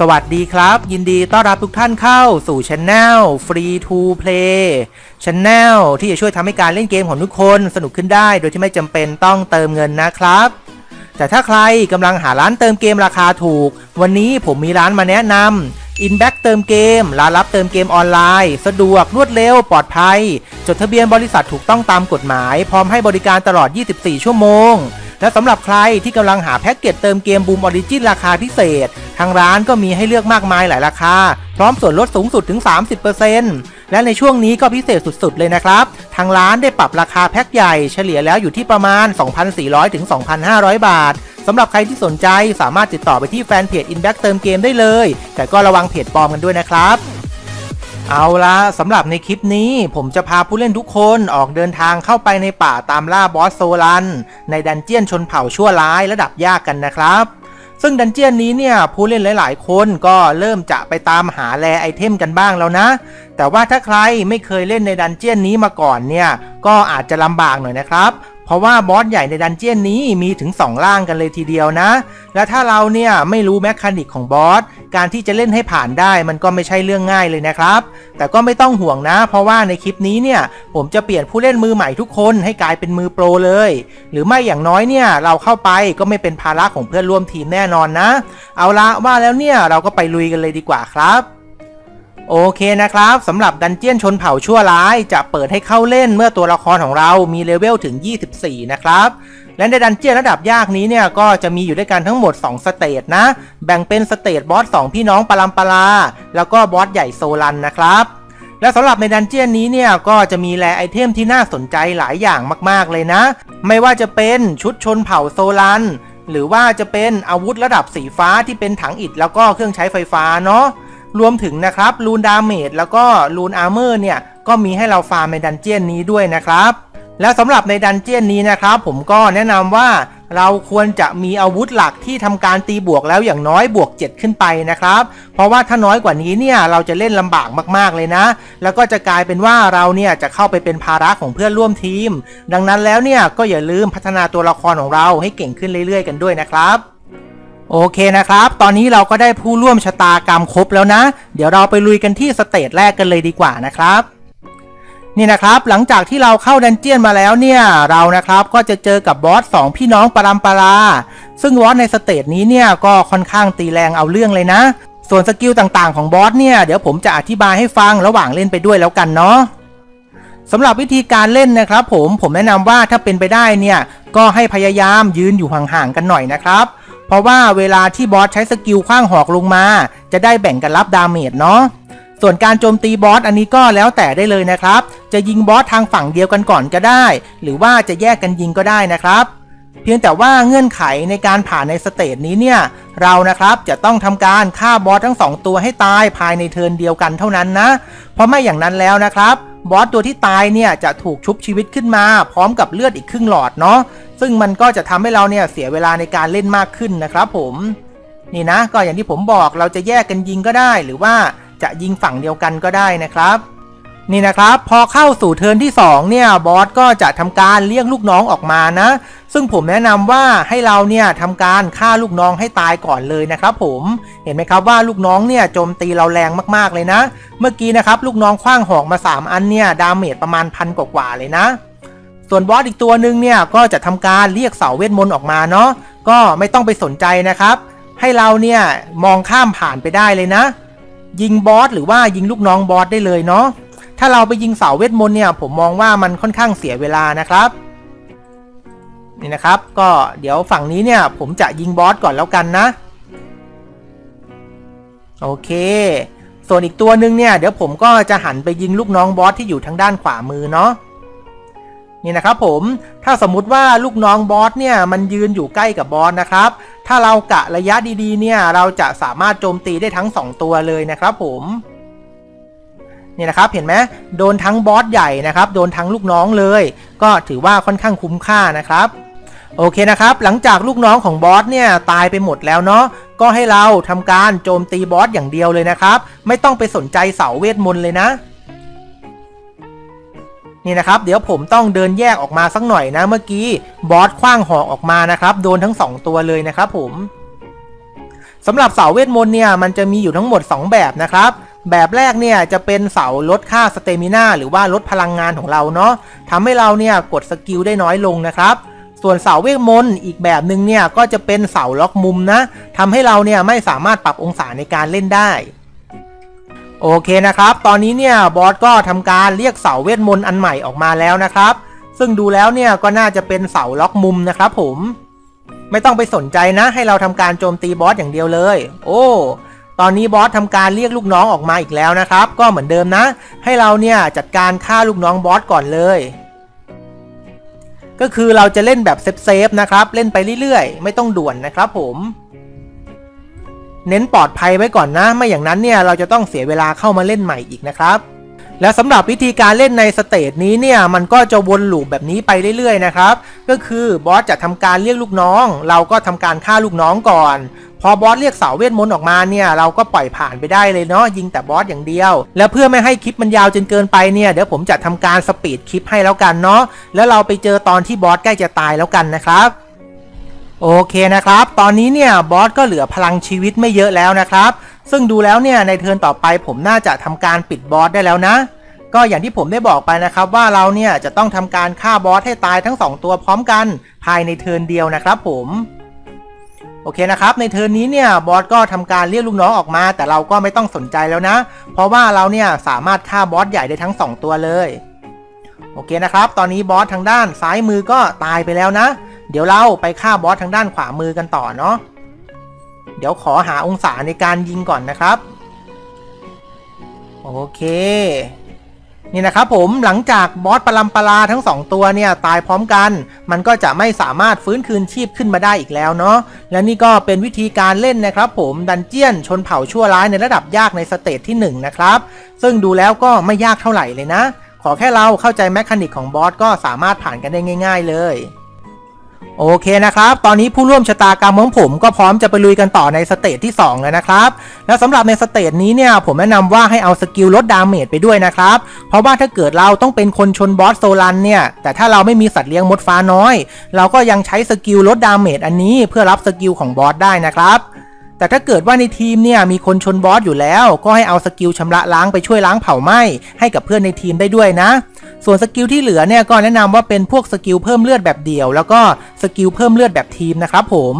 สวัสดีครับ ยินดีต้อนรับทุกท่านเข้าสู่ช anel Free to Play Channel ที่จะช่วยทำให้การเล่นเกมของทุกคนสนุกขึ้นได้โดยที่ไม่จำเป็นต้องเติมเงินนะครับ แต่ถ้าใครกำลังหาร้านเติมเกมราคาถูก วันนี้ผมมีร้านมาแนะนำ Inback เติมเกมร้านรับเติมเกมออนไลน์ สะดวกรวดเร็ว ปลอดภัย จดทะเบียนบริษัทถูกต้องตามกฎหมาย พร้อมให้บริการตลอด 24 ชั่วโมง และสำหรับใครที่กำลังหาแพ็กเกจเติมเกมบูมออริจินราคาพิเศษ ทางร้านก็มีให้เลือกมากมายหลายราคา พร้อมส่วนลดสูงสุดถึง 30%และในช่วงนี้ก็พิเศษสุดๆเลยนะครับ ทางร้านได้ปรับราคาแพ็กใหญ่เฉลี่ยแล้วอยู่ที่ประมาณ 2,400ถึง2,500 บาท สำหรับใครที่สนใจสามารถติดต่อไปที่แฟนเพจ Inback เติมเกมได้เลย แต่ก็ระวังเพจปลอมกันด้วยนะครับเอาละสำหรับในคลิปนี้ผมจะพาผู้เล่นทุกคนออกเดินทางเข้าไปในป่าตามล่าบอสโซลัน ในดันเจียนชนเผ่าชั่วร้ายระดับยากกันนะครับ ซึ่งดันเจียนนี้เนี่ยผู้เล่นหลาย ๆ คนก็เริ่มจะไปตามหาแรไอเทมกันบ้างแล้วนะ แต่ว่าถ้าใครไม่เคยเล่นในดันเจียนนี้มาก่อนเนี่ยก็อาจจะลำบากหน่อยนะครับ เพราะว่าบอสใหญ่ในดันเจียนนี้มีถึง 2 ล่างกันเลยทีเดียวนะ และถ้าเราเนี่ยไม่รู้แมคคานิกของบอส การที่จะเล่นให้ผ่านได้มันก็ไม่ใช่เรื่องง่ายเลยนะครับ แต่ก็ไม่ต้องห่วงนะ เพราะว่าในคลิปนี้เนี่ยผมจะเปลี่ยนผู้เล่นมือใหม่ทุกคนให้กลายเป็นมือโปรเลย หรือไม่อย่างน้อยเนี่ยเราเข้าไปก็ไม่เป็นภาระของเพื่อนร่วมทีมแน่นอนนะ เอาละว่าแล้วเนี่ยเราก็ไปลุยกันเลยดีกว่าครับ โอเคนะครับสำหรับดันเจียนชนเผ่าชั่วร้าย จะเปิดให้เข้าเล่นเมื่อตัวละครของเรามีเลเวลถึง 24 นะครับและในดันเจียนระดับยากนี้เนี่ยก็จะมีอยู่ด้วยกันทั้งหมด 2 สเตจนะ แบ่งเป็นสเตจบอส2พี่น้องปรัมปราแล้วก็บอสใหญ่โซลันนะครับและสำหรับในดันเจียนนี้เนี่ยก็จะมีแรไอเทมที่น่าสนใจหลายอย่างมากๆเลยนะ ไม่ว่าจะเป็นชุดชนเผ่าโซลัน หรือว่าจะเป็นอาวุธระดับสีฟ้าที่เป็นถังอิฐแล้วก็เครื่องใช้ไฟฟ้าเนาะ รวมถึงนะครับรูนดาเมจแล้วก็รูนอาร์เมอร์เนี่ยก็มีให้เราฟาร์มในดันเจียนนี้ด้วยนะครับ และสำหรับในดันเจียนนี้นะครับผมก็แนะนำว่าเราควรจะมีอาวุธหลักที่ทำการตีบวกแล้วอย่างน้อยบวก 7 ขึ้นไปนะครับ เพราะว่าถ้าน้อยกว่านี้เนี่ยเราจะเล่นลำบากมากๆเลยนะ แล้วก็จะกลายเป็นว่าเราเนี่ยจะเข้าไปเป็นภาระของเพื่อนร่วมทีม ดังนั้นแล้วเนี่ยก็อย่าลืมพัฒนาตัวละครของเราให้เก่งขึ้นเรื่อยๆ กันด้วยนะครับ โอเคนะครับ ตอนนี้เราก็ได้ผู้ร่วมชะตากรรมครบแล้วนะ เดี๋ยวเราไปลุยกันที่สเตจแรกกันเลยดีกว่านะครับ นี่นะครับ หลังจากที่เราเข้าดันเจียนมาแล้วเนี่ย เรานะครับก็จะเจอกับบอสสองพี่น้องปรามปรา ซึ่งบอสในสเตจนี้เนี่ยก็ค่อนข้างตีแรงเอาเรื่องเลยนะ ส่วนสกิลต่างๆของบอสเนี่ย เดี๋ยวผมจะอธิบายให้ฟังระหว่างเล่นไปด้วยแล้วกันเนาะสำหรับวิธีการเล่นนะครับผมผมแนะนำว่าถ้าเป็นไปได้เนี่ยก็ให้พยายามยืนอยู่ห่างๆกันหน่อยนะครับ เพราะว่าเวลาที่บอสใช้สกิลขว้างหอกลงมา จะได้แบ่งกันรับดาเมจเนาะส่วนการโจมตีบอสอันนี้ก็แล้วแต่ได้เลยนะครับ จะยิงบอสทางฝั่งเดียวกันก่อนก็ได้ หรือว่าจะแยกกันยิงก็ได้นะครับ เพียงแต่ว่าเงื่อนไขในการผ่านในสเตจนี้เนี่ย เรานะครับจะต้องทำการฆ่าบอสทั้งสองตัวให้ตายภายในเทิร์นเดียวกันเท่านั้นนะ เพราะไม่อย่างนั้นแล้วนะครับบอสตัวที่ตายเนี่ยจะถูกชุบชีวิตขึ้นมา พร้อมกับเลือดอีกครึ่งหลอดเนาะซึ่งมันก็จะทำให้เราเนี่ยเสียเวลาในการเล่นมากขึ้นนะครับผมนี่นะก็อย่างที่ผมบอกเราจะแยกกันยิงก็ได้ หรือว่าจะยิงฝั่งเดียวกันก็ได้นะครับ นี่นะครับพอเข้าสู่เทิร์นที่ 2 เนี่ยบอสก็จะทำการเรียกลูกน้องออกมานะ ซึ่งผมแนะนำว่าให้เราเนี่ยทำการฆ่าลูกน้องให้ตายก่อนเลยนะครับผมเห็นไหมครับว่าลูกน้องเนี่ยโจมตีเราแรงมากๆเลยนะ เมื่อกี้นะครับลูกน้องคว้างหอกมา 3 อันเนี่ยดาเมจประมาณพันกว่าเลยนะ ส่วนบอสอีกตัวหนึ่งเนี่ยก็จะทำการเรียกเสาเวทมนต์ออกมาเนาะก็ไม่ต้องไปสนใจนะครับ ให้เราเนี่ยมองข้ามผ่านไปได้เลยนะ ยิงบอสหรือว่ายิงลูกน้องบอสได้เลยเนาะ ถ้าเราไปยิงเสาเวทมนต์เนี่ย ผมมองว่ามันค่อนข้างเสียเวลานะครับ นี่นะครับ ก็เดี๋ยวฝั่งนี้เนี่ย ผมจะยิงบอสก่อนแล้วกันนะ โอเค ส่วนอีกตัวหนึ่งเนี่ย เดี๋ยวผมก็จะหันไปยิงลูกน้องบอสที่อยู่ทางด้านขวามือเนาะนี่นะครับผม ถ้าสมมุติว่าลูกน้องบอสเนี่ยมันยืนอยู่ใกล้กับบอสนะครับ ถ้าเรากะระยะดีๆเนี่ยเราจะสามารถโจมตีได้ทั้ง 2 ตัวเลยนะครับผม นี่นะครับเห็นไหมโดนทั้งบอสใหญ่นะครับ โดนทั้งลูกน้องเลย ก็ถือว่าค่อนข้างคุ้มค่านะครับโอเคนะครับ หลังจากลูกน้องของบอสเนี่ยตายไปหมดแล้วเนาะ ก็ให้เราทำการโจมตีบอสอย่างเดียวเลยนะครับ ไม่ต้องไปสนใจเสาเวทมนต์เลยนะ นี่นะครับ เดี๋ยวผมต้องเดินแยกออกมาสักหน่อยนะ เมื่อกี้บอสคว้างหอกออกมานะครับ โดนทั้ง 2 ตัวเลยนะครับผมสำหรับเสาเวทมนต์เนี่ยมันจะมีอยู่ทั้งหมด 2 แบบนะครับ แบบแรกเนี่ยจะเป็นเสาลดค่าสเตมินาหรือว่าลดพลังงานของเราเนาะทำให้เราเนี่ยกดสกิลได้น้อยลงนะครับส่วนเสาเวทมนต์อีกแบบหนึ่งเนี่ยก็จะเป็นเสาล็อกมุมนะทำให้เราเนี่ยไม่สามารถปรับองศาในการเล่นได้ โอเคนะครับ ตอนนี้เนี่ยบอสก็ทำการเรียกเสาเวทมนต์อันใหม่ออกมาแล้วนะครับ ซึ่งดูแล้วเนี่ยก็น่าจะเป็นเสาล็อกมุมนะครับผม ไม่ต้องไปสนใจนะ ให้เราทำการโจมตีบอสอย่างเดียวเลย โอ้ ตอนนี้บอสทำการเรียกลูกน้องออกมาอีกแล้วนะครับ ก็เหมือนเดิมนะ ให้เราเนี่ยจัดการฆ่าลูกน้องบอสก่อนเลย ก็คือเราจะเล่นแบบเซฟๆนะครับ เล่นไปเรื่อยๆ ไม่ต้องด่วนนะครับผมเน้นปลอดภัยไว้ก่อนนะ ไม่อย่างนั้นเนี่ยเราจะต้องเสียเวลาเข้ามาเล่นใหม่อีกนะครับ และสำหรับวิธีการเล่นในสเตจนี้เนี่ยมันก็จะวนลูปแบบนี้ไปเรื่อยๆนะครับ ก็คือบอสจะทำการเรียกลูกน้อง เราก็ทำการฆ่าลูกน้องก่อน พอบอสเรียกเสาเวทมนต์ออกมาเนี่ยเราก็ปล่อยผ่านไปได้เลยเนาะยิงแต่บอสอย่างเดียว แล้วเพื่อไม่ให้คลิปมันยาวจนเกินไปเนี่ยเดี๋ยวผมจะทำการสปีดคลิปให้แล้วกันเนาะแล้วเราไปเจอตอนที่บอสใกล้จะตายแล้วกันนะครับโอเคนะครับ ตอนนี้เนี่ยบอสก็เหลือพลังชีวิตไม่เยอะแล้วนะครับ ซึ่งดูแล้วเนี่ยในเทิร์นต่อไปผมน่าจะทำการปิดบอสได้แล้วนะ ก็อย่างที่ผมได้บอกไปนะครับว่าเราเนี่ยจะต้องทำการฆ่าบอสให้ตายทั้ง 2 ตัวพร้อมกัน ภายในเทิร์นเดียวนะครับผม โอเคนะครับในเทิร์นนี้เนี่ยบอสก็ทำการเรียกลูกน้องออกมา แต่เราก็ไม่ต้องสนใจแล้วนะ เพราะว่าเราเนี่ยสามารถฆ่าบอสใหญ่ได้ทั้ง 2 ตัวเลยโอเคนะครับ ตอนนี้บอสทางด้านซ้ายมือก็ตายไปแล้วนะ เดี๋ยวเราไปฆ่าบอสทางด้านขวามือกันต่อเนาะ เดี๋ยวขอหาองศาในการยิงก่อนนะครับ โอเค นี่นะครับผมหลังจากบอสปลัมปลาทั้ง 2 ตัวเนี่ยตายพร้อมกัน มันก็จะไม่สามารถฟื้นคืนชีพขึ้นมาได้อีกแล้วเนาะและนี่ก็เป็นวิธีการเล่นนะครับผมดันเจียนชนเผ่าชั่วร้ายในระดับยากในสเตจที่1นะครับซึ่งดูแล้วก็ไม่ยากเท่าไหร่เลยนะ ขอแค่เราเข้าใจแมคานิกของบอสก็สามารถผ่านกันได้ง่าย ๆ เลย โอเคนะครับ ตอนนี้ผู้ร่วมชะตากรรมของผมก็พร้อมจะไปลุยกันต่อในสเตจที่ 2 แล้วนะครับ แล้วสำหรับในสเตจนี้เนี่ยผมแนะนำว่าให้เอาสกิลลดดาเมจไปด้วยนะครับ เพราะว่าถ้าเกิดเราต้องเป็นคนชนบอสโซลันเนี่ย แต่ถ้าเราไม่มีสัตว์เลี้ยงมดฟ้าน้อย เราก็ยังใช้สกิลลดดาเมจอันนี้เพื่อรับสกิลของบอสได้นะครับแต่ถ้าเกิดว่าในทีมเนี่ยมีคนชนบอสอยู่แล้ว ก็ให้เอาสกิลชำระล้างไปช่วยล้างเผาไหม้ให้กับเพื่อนในทีมได้ด้วยนะ ส่วนสกิลที่เหลือเนี่ยก็แนะนำว่าเป็นพวกสกิลเพิ่มเลือดแบบเดี่ยว แล้วก็สกิลเพิ่มเลือดแบบทีมนะครับผม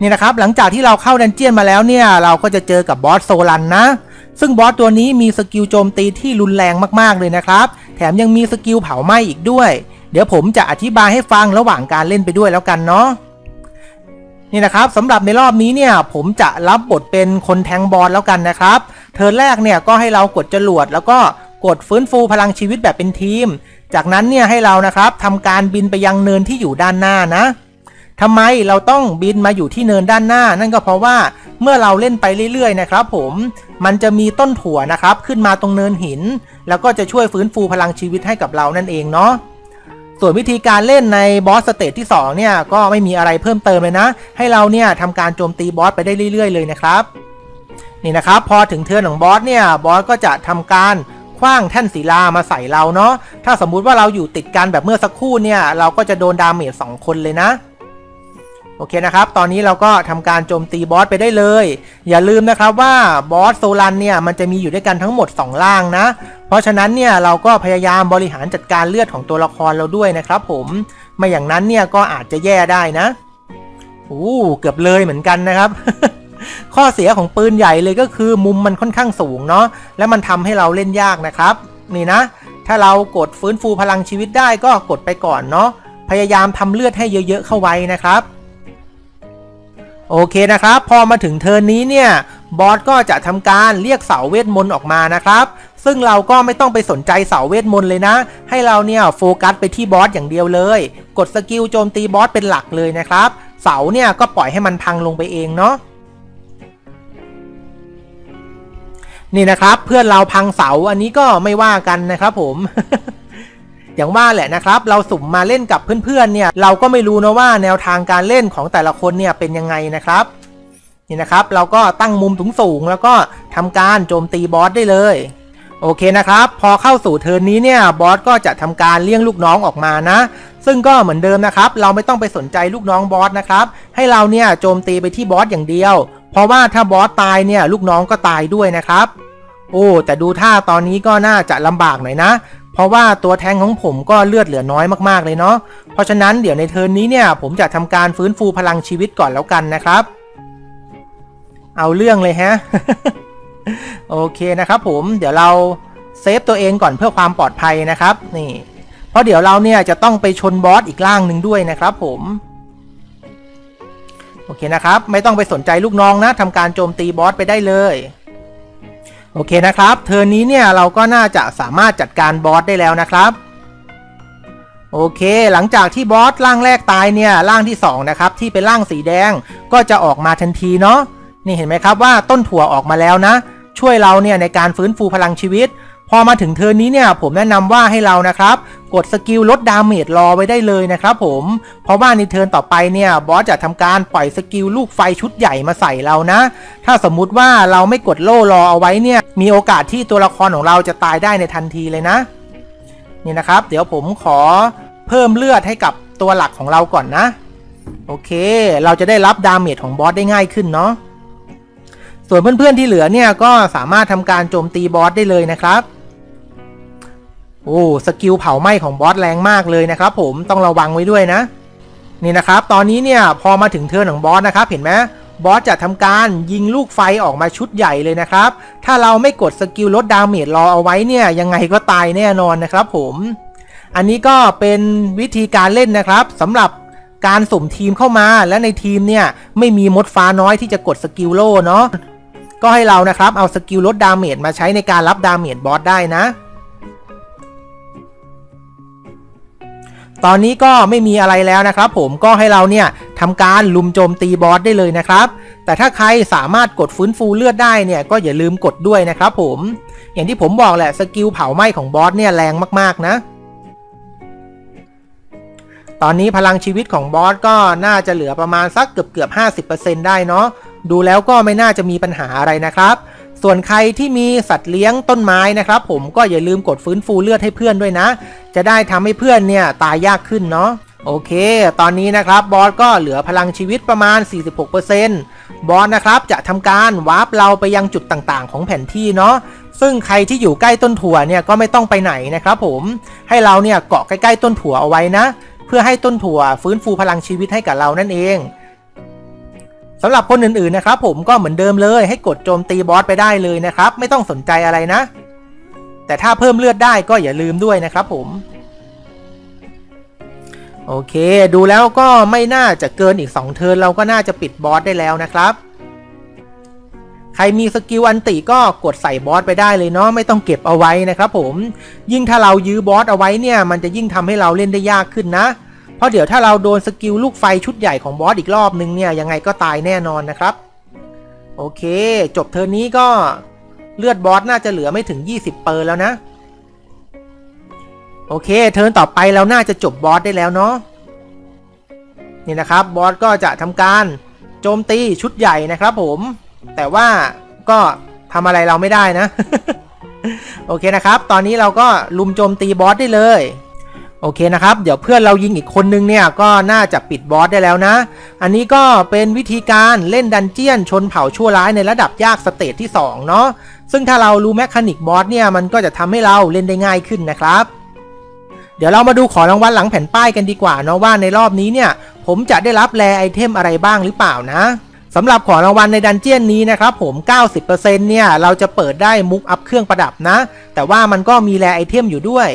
นี่นะครับหลังจากที่เราเข้าดันเจียนมาแล้วเนี่ยเราก็จะเจอกับบอสโซลันนะ ซึ่งบอสตัวนี้มีสกิลโจมตีที่รุนแรงมากๆเลยนะครับ แถมยังมีสกิลเผาไหม้อีกด้วย เดี๋ยวผมจะอธิบายให้ฟังระหว่างการเล่นไปด้วยแล้วกันเนาะนี่นะครับสำหรับในรอบนี้เนี่ยผมจะรับบทเป็นคนแทงบอลแล้วกันนะครับเทิร์นแรกเนี่ยก็ให้เรากดจรวดแล้วก็ กดฟื้นฟูพลังชีวิตแบบเป็นทีม จากนั้นเนี่ยให้เรานะครับทำการบินไปยังเนินที่อยู่ด้านหน้านะทำไมเราต้องบินมาอยู่ที่เนินด้านหน้า นั่นก็เพราะว่าเมื่อเราเล่นไปเรื่อยๆนะครับผมมันจะมีต้นถั่วนะครับขึ้นมาตรงเนินหิน แล้วก็จะช่วยฟื้นฟูพลังชีวิตให้กับเรานั่นเองเนาะส่วนวิธีการเล่นในบอสสเตจที่2เนี่ยก็ไม่มีอะไรเพิ่มเติมเลยนะ ให้เราเนี่ยทำการโจมตีบอสไปได้เรื่อยๆ เลยนะครับนี่นะครับพอถึงเทิร์นของบอสเนี่ยบอสก็จะทำการ คว้างแท่นศิลามาใส่เราเนาะถ้าสมมุติว่าเราอยู่ติดกันแบบเมื่อสักครู่เนี่ย เราก็จะโดนดาเมจ2คนเลยนะโอเคนะครับ ตอนนี้เราก็ทำการโจมตีบอสไปได้เลย อย่าลืมนะครับว่าบอสโซลันเนี่ยมันจะมีอยู่ด้วยกันทั้งหมด 2 ล่างนะ เพราะฉะนั้นเนี่ยเราก็พยายามบริหารจัดการเลือดของตัวละครเราด้วยนะครับผมไม่อย่างนั้นเนี่ยก็อาจจะแย่ได้นะอู้เกือบเลยเหมือนกันนะครับ ข้อเสียของปืนใหญ่เลยก็คือมุมมันค่อนข้างสูงเนาะและมันทำให้เราเล่นยากนะครับ นี่นะ ถ้าเรากดฟื้นฟูพลังชีวิตได้ก็กดไปก่อนเนาะพยายามทำเลือดให้เยอะๆเข้าไว้นะครับโอเคนะครับ พอมาถึงเทิร์นนี้เนี่ยบอสก็จะทำการเรียกเสาเวทมนต์ออกมานะครับ ซึ่งเราก็ไม่ต้องไปสนใจเสาเวทมนต์เลยนะ ให้เราเนี่ยโฟกัสไปที่บอสอย่างเดียวเลย กดสกิลโจมตีบอสเป็นหลักเลยนะครับ เสาเนี่ยก็ปล่อยให้มันพังลงไปเองเนาะ นี่นะครับ เพื่อนเราพังเสาอันนี้ก็ไม่ว่ากันนะครับผม อย่างว่าแหละนะครับ เราสุ่มมาเล่นกับเพื่อนๆเนี่ย เราก็ไม่รู้นะว่าแนวทางการเล่นของแต่ละคนเนี่ยเป็นยังไงนะครับนี่นะครับ เราก็ตั้งมุมสูงๆแล้วก็ทำการโจมตีบอสได้เลยโอเคนะครับ พอเข้าสู่เทิร์นนี้เนี่ยบอสก็จะทำการเลี้ยงลูกน้องออกมานะ ซึ่งก็เหมือนเดิมนะครับ เราไม่ต้องไปสนใจลูกน้องบอสนะครับ ให้เราเนี่ยโจมตีไปที่บอสอย่างเดียว เพราะว่าถ้าบอสตายเนี่ยลูกน้องก็ตายด้วยนะครับ โอ้ แต่ดูท่าตอนนี้ก็น่าจะลำบากหน่อยนะ เพราะว่าตัวแทงของผมก็เลือดเหลือน้อยมากๆเลยเนาะ เพราะฉะนั้นเดี๋ยวในเทิร์นนี้เนี่ย ผมจะทำการฟื้นฟูพลังชีวิตก่อนแล้วกันนะครับ เอาเรื่องเลยฮะ โอเคนะครับผมเดี๋ยวเราเซฟตัวเองก่อนเพื่อความปลอดภัยนะครับนี่ เพราะเดี๋ยวเราเนี่ยจะต้องไปชนบอสอีกล่างหนึ่งด้วยนะครับผมโอเคนะครับ ไม่ต้องไปสนใจลูกน้องนะทำการโจมตีบอสไปได้เลย โอเคนะครับ เทอร์นนี้เนี่ยเราก็น่าจะสามารถจัดการบอสได้แล้วนะครับ โอเค หลังจากที่บอสร่างแรกตายเนี่ยร่างที่สองนะครับที่เป็นร่างสีแดงก็จะออกมาทันทีเนาะนี่เห็นไหมครับว่าต้นถั่วออกมาแล้วนะ ช่วยเราเนี่ยในการฟื้นฟูพลังชีวิต พอมาถึงเทิร์นนี้เนี่ยผมแนะนำว่าให้เรานะครับ กดสกิลลดดาเมจรอไว้ได้เลยนะครับผมเพราะว่าในเทิร์นต่อไปเนี่ยบอสจะทำการปล่อยสกิลลูกไฟชุดใหญ่มาใส่เรานะ ถ้าสมมุติว่าเราไม่กดโล่รอเอาไว้เนี่ยมีโอกาสที่ตัวละครของเราจะตายได้ในทันทีเลยนะนี่นะครับ เดี๋ยวผมขอเพิ่มเลือดให้กับตัวหลักของเราก่อนนะ โอเค เราจะได้รับดาเมจของบอสได้ง่ายขึ้นเนาะส่วนเพื่อนๆที่เหลือเนี่ยก็สามารถทำการโจมตีบอสได้เลยนะครับ โอ้สกิลเผาไหม้ของบอสแรงมากเลยนะครับผมต้องระวังไว้ด้วยนะ นี่นะครับ ตอนนี้เนี่ยพอมาถึงเทิร์นของบอสนะครับเห็นไหมบอสจะทำการยิงลูกไฟออกมาชุดใหญ่เลยนะครับ ถ้าเราไม่กดสกิลลดดาเมจรอเอาไว้เนี่ยยังไงก็ตายแน่นอนนะครับผมอันนี้ก็เป็นวิธีการเล่นนะครับสำหรับการสุ่มทีมเข้ามาและในทีมเนี่ยไม่มีมดฟ้าน้อยที่จะกดสกิลโล่เนาะก็ให้เรานะครับเอาสกิลลดดาเมจมาใช้ในการรับดาเมจบอสได้นะ ตอนนี้ก็ไม่มีอะไรแล้วนะครับ ผมก็ให้เราเนี่ยทำการลุมโจมตีบอสได้เลยนะครับ แต่ถ้าใครสามารถกดฟื้นฟูเลือดได้เนี่ยก็อย่าลืมกดด้วยนะครับผม อย่างที่ผมบอกแหละสกิลเผาไหม้ของบอสเนี่ยแรงมากๆนะตอนนี้พลังชีวิตของบอสก็น่าจะเหลือประมาณสักเกือบเกือบ 50%ได้เนาะ ดูแล้วก็ไม่น่าจะมีปัญหาอะไรนะครับ ส่วนใครที่มีสัตว์เลี้ยงต้นไม้นะครับ ผมก็อย่าลืมกดฟื้นฟูเลือดให้เพื่อนด้วยนะ จะได้ทำให้เพื่อนเนี่ยตายยากขึ้นเนาะโอเค ตอนนี้นะครับบอสก็เหลือพลังชีวิตประมาณ 46%บอสนะครับจะทำการวาร์ปเราไปยังจุดต่างๆ ของแผนที่เนาะ ซึ่งใครที่อยู่ใกล้ต้นถั่วเนี่ยก็ไม่ต้องไปไหนนะครับผม ให้เราเนี่ยเกาะใกล้ๆต้นถั่วเอาไว้นะ เพื่อให้ต้นถั่วฟื้นฟูพลังชีวิตให้กับเรานั่นเอง สำหรับคนอื่นๆนะครับผมก็เหมือนเดิมเลยให้กดโจมตีบอสไปได้เลยนะครับ ไม่ต้องสนใจอะไรนะ แต่ถ้าเพิ่มเลือดได้ก็อย่าลืมด้วยนะครับผม โอเค ดูแล้วก็ไม่น่าจะเกินอีก 2 เทิร์นเราก็น่าจะปิดบอสได้แล้วนะครับ ใครมีสกิลอันติก็กดใส่บอสไปได้เลยเนาะไม่ต้องเก็บเอาไว้นะครับผมยิ่งถ้าเรายื้อบอสเอาไว้เนี่ย มันจะยิ่งทำให้เราเล่นได้ยากขึ้นนะ ราะเดี๋ยวถ้าเราโดนสกิลลูกไฟชุดใหญ่ของบอสอีกรอบนึงเนี่ยยังไงก็ตายแน่นอนนะครับ โอเค จบเทิร์นนี้ก็เลือดบอสน่าจะเหลือไม่ถึง 20 เปอร์แล้วนะ โอเค เทิร์นต่อไปเราน่าจะจบบอสได้แล้วเนาะนี่นะครับบอสก็จะทำการโจมตีชุดใหญ่นะครับผม แต่ว่าก็ทำอะไรเราไม่ได้นะ โอเคนะครับ ตอนนี้เราก็ลุมโจมตีบอสได้เลย โอเคนะครับ เดี๋ยวเพื่อนเรายิงอีกคนนึงเนี่ยก็น่าจะปิดบอสได้แล้วนะ อันนี้ก็เป็นวิธีการเล่นดันเจียนชนเผ่าชั่วร้ายในระดับยากสเตจที่ 2 เนาะ ซึ่งถ้าเรารู้แมคานิกบอสเนี่ยมันก็จะทำให้เราเล่นได้ง่ายขึ้นนะครับ เดี๋ยวเรามาดูของรางวัลหลังแผ่นป้ายกันดีกว่าเนาะว่าในรอบนี้เนี่ยผมจะได้รับแรไอเทมอะไรบ้างหรือเปล่านะสำหรับของรางวัลในดันเจียนนี้นะครับผม 90%เนี่ยเราจะเปิดได้มุกอัพเครื่องประดับนะ แต่ว่ามันก็มีแรไอเทมอยู่ด้วย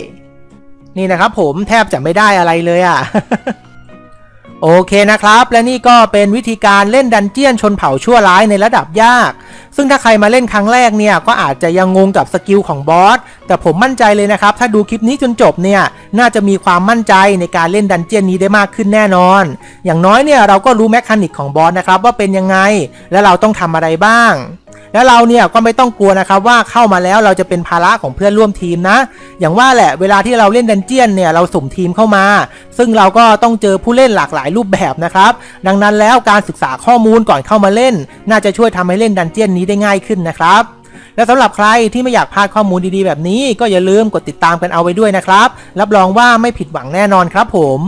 นี่นะครับผมแทบจะไม่ได้อะไรเลยอะ่ะ โอเคนะครับ และนี่ก็เป็นวิธีการเล่นดันเจียนชนเผ่าชั่วร้ายในระดับยาก ซึ่งถ้าใครมาเล่นครั้งแรกเนี่ยก็อาจจะยังงงกับสกิลของบอส แต่ผมมั่นใจเลยนะครับ ถ้าดูคลิปนี้จนจบเนี่ย น่าจะมีความมั่นใจในการเล่นดันเจียนนี้ได้มากขึ้นแน่นอน อย่างน้อยเนี่ยเราก็รู้แมคานิกของบอสนะครับว่าเป็นยังไง และเราต้องทำอะไรบ้าง แล้วเราเนี่ยก็ไม่ต้องกลัวนะครับว่าเข้ามาแล้วเราจะเป็นภาระของเพื่อนร่วมทีมนะ อย่างว่าแหละเวลาที่เราเล่นดันเจียนเนี่ยเราสุ่มทีมเข้ามา ซึ่งเราก็ต้องเจอผู้เล่นหลากหลายรูปแบบนะครับ ดังนั้นแล้วการศึกษาข้อมูลก่อนเข้ามาเล่น น่าจะช่วยทำให้เล่นดันเจียนนี้ได้ง่ายขึ้นนะครับและสำหรับใครที่ไม่อยากพลาดข้อมูลดีๆแบบนี้ ก็อย่าลืมกดติดตามกันเอาไว้ด้วยนะครับ รับรองว่าไม่ผิดหวังแน่นอนครับผม